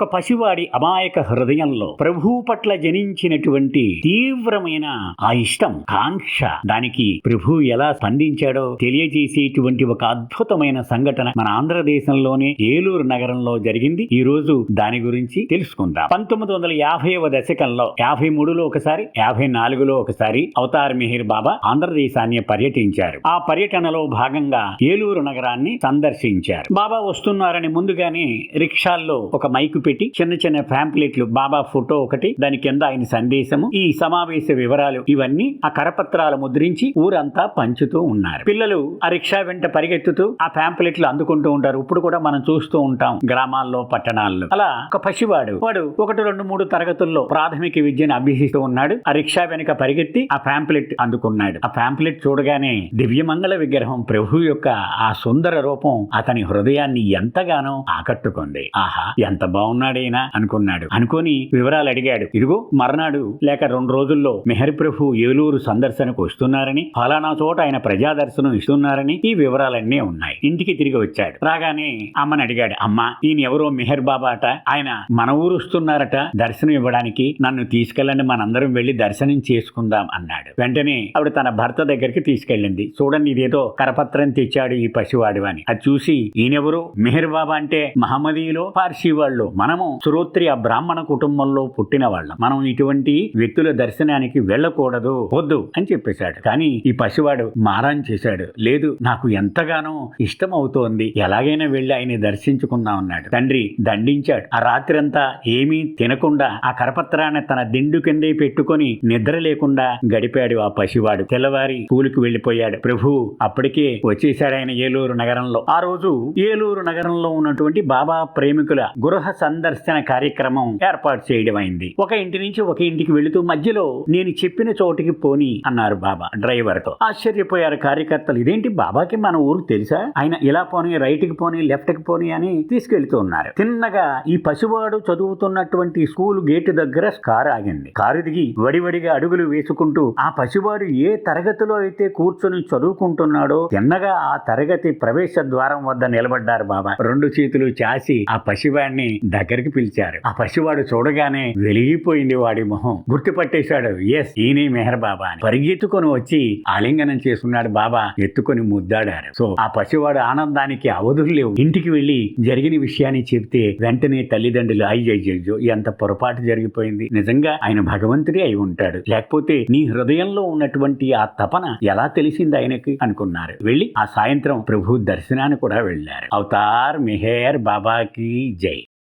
ఒక పసివాడి అమాయక హృదయంలో ప్రభువు పట్ల జనించినటువంటి తీవ్రమైన ఆ ఇష్టం కాంక్ష దానికి ప్రభు ఎలా స్పందించాడో తెలియజేసేటువంటి ఒక అద్భుతమైన సంఘటన మన ఆంధ్రదేశంలోనే ఏలూరు నగరంలో జరిగింది. ఈ రోజు దాని గురించి తెలుసుకుందాం. పంతొమ్మిది వందల యాభైవ దశకంలో యాభై మూడులో ఒకసారి యాభై నాలుగులో ఒకసారి అవతార్ మిహిర్ బాబా ఆంధ్రదేశాన్ని పర్యటించారు. ఆ పర్యటనలో భాగంగా ఏలూరు నగరాన్ని సందర్శించారు. బాబా వస్తున్నారని ముందుగానే రిక్షాల్లో ఒక మైకు పెట్టి చిన్న చిన్న ఫ్యాంప్లెట్లు బాబా ఫోటో ఒకటి దాని కింద ఆయన సందేశము ఈ సమావేశ వివరాలు ఇవన్నీ ఆ కరపత్రాలు ముద్రించి ఊరంతా పంచుతూ ఉన్నారు. పిల్లలు ఆ రిక్షా వెంట పరిగెత్తుతూ ఆ ఫ్యాంప్లెట్లు అందుకుంటూ ఉంటారు. ఇప్పుడు కూడా మనం చూస్తూ ఉంటాం గ్రామాల్లో పట్టణాల్లో. అలా ఒక పసివాడు వాడు ఒకటి రెండు మూడు తరగతుల్లో ప్రాథమిక విద్యను అభ్యసిస్తూ ఉన్నాడు. ఆ రిక్షా వెనుక పరిగెత్తి ఆ ఫ్యాంప్లెట్ అందుకున్నాడు. ఆ ఫ్యాంప్లెట్ చూడగానే దివ్యమంగళ విగ్రహం ప్రభు యొక్క ఆ సుందర రూపం అతని హృదయాన్ని ఎంతగానో ఆకట్టుకుంది. ఆహా ఎంత బాగుంది. బాగున్నాడైనా అనుకున్నాడు. అనుకొని వివరాలు అడిగాడు. ఇదిగో మర్నాడు లేక రెండు రోజుల్లో మెహర్ ప్రభు ఏలూరు సందర్శనకు వస్తున్నారని ఫలానా చోట ఆయన ప్రజా దర్శనం ఇస్తున్నారని ఈ వివరాలన్నీ ఉన్నాయి. ఇంటికి తిరిగి వచ్చాడు. రాగానే అమ్మని అడిగాడు అమ్మ ఈయన ఎవరో మెహర్ బాబా అట? ఆయన మన ఊరు వస్తున్నారట. దర్శనం ఇవ్వడానికి నన్ను తీసుకెళ్ళండి. మనందరం వెళ్ళి దర్శనం చేసుకుందాం అన్నాడు. వెంటనే ఆవిడ తన భర్త దగ్గరికి తీసుకెళ్ళింది. చూడండి ఇదేదో కరపత్రం తెచ్చాడు ఈ పసివాడు అని. అది చూసి ఈయనెవరు? మెహర్ బాబా అంటే మహమ్మదీలో పార్సీ వాళ్ళు. మనము శ్రోత్రియ బ్రాహ్మణ కుటుంబంలో పుట్టిన వాళ్ళం. మనం ఇటువంటి వ్యక్తుల దర్శనానికి వెళ్ళకూడదు వద్దు అని చెప్పేశాడు. కానీ ఈ పసివాడు మారాన్ చేశాడు. లేదు నాకు ఎంతగానో ఇష్టం అవుతోంది ఎలాగైనా వెళ్ళి ఆయన దర్శించుకుందాం అన్నాడు. తండ్రి దండించాడు. ఆ రాత్రంతా ఏమీ తినకుండా ఆ కరపత్రాన్ని తన దిండు కిందే పెట్టుకొని నిద్ర లేకుండా గడిపాడు ఆ పసివాడు. తెల్లవారి స్కూలుకు వెళ్ళిపోయాడు. ప్రభు అప్పటికే వచ్చేశాడు ఆయన ఏలూరు నగరంలో. ఆ రోజు ఏలూరు నగరంలో ఉన్నటువంటి బాబా ప్రేమికుల గృహ సందర్శన కార్యక్రమం ఏర్పాటు చేయడం అయింది. ఒక ఇంటి నుంచి ఒక ఇంటికి వెళుతూ మధ్యలో నేను చెప్పిన చోటికి పోని అన్నారు బాబా డ్రైవర్తో ఆశ్చర్యపోయారు కార్యకర్తలు. ఇదేంటి బాబాకి మన ఊరు తెలుసా? ఆయన ఇలా పోని రైట్కి పోని లెఫ్ట్కి పోని అని తీసుకెళ్తూ ఉన్నారు. తిన్నగా ఈ పసివాడు చదువుతున్నటువంటి స్కూల్ గేటు దగ్గర కారు ఆగింది. కారు దిగి వడివడిగా అడుగులు వేసుకుంటూ ఆ పసివాడు ఏ తరగతిలో అయితే కూర్చొని చదువుకుంటున్నాడో తిన్నగా ఆ తరగతి ప్రవేశ ద్వారం వద్ద నిలబడ్డారు బాబా. రెండు చేతులు చాసి ఆ పసివాడిని దగ్గరికి పిలిచారు. ఆ పసివాడు చూడగానే వెలిగిపోయింది వాడి మొహం. గుర్తుపట్టేశాడు. ఎస్ ఈయనే మెహర్ బాబా అని. పరిగెత్తుకొని వచ్చి ఆలింగనం చేసుకున్నాడు బాబా ఎత్తుకొని ముద్దాడారు. సో ఆ పసివాడు ఆనందానికి అవధులు లేవు. ఇంటికి వెళ్ళి జరిగిన విషయాన్ని చెప్తే వెంటనే తల్లిదండ్రులు అయ్యయ్యో ఎంత పొరపాటు జరిగిపోయింది. నిజంగా ఆయన భగవంతుడే అయి ఉంటాడు. లేకపోతే నీ హృదయంలో ఉన్నటువంటి ఆ తపన ఎలా తెలిసింది ఆయనకి? అనుకున్నారు. వెళ్ళి ఆ సాయంత్రం ప్రభు దర్శనాన్ని కూడా వెళ్ళారు. అవతార్ మెహేర్ బాబాకి జై.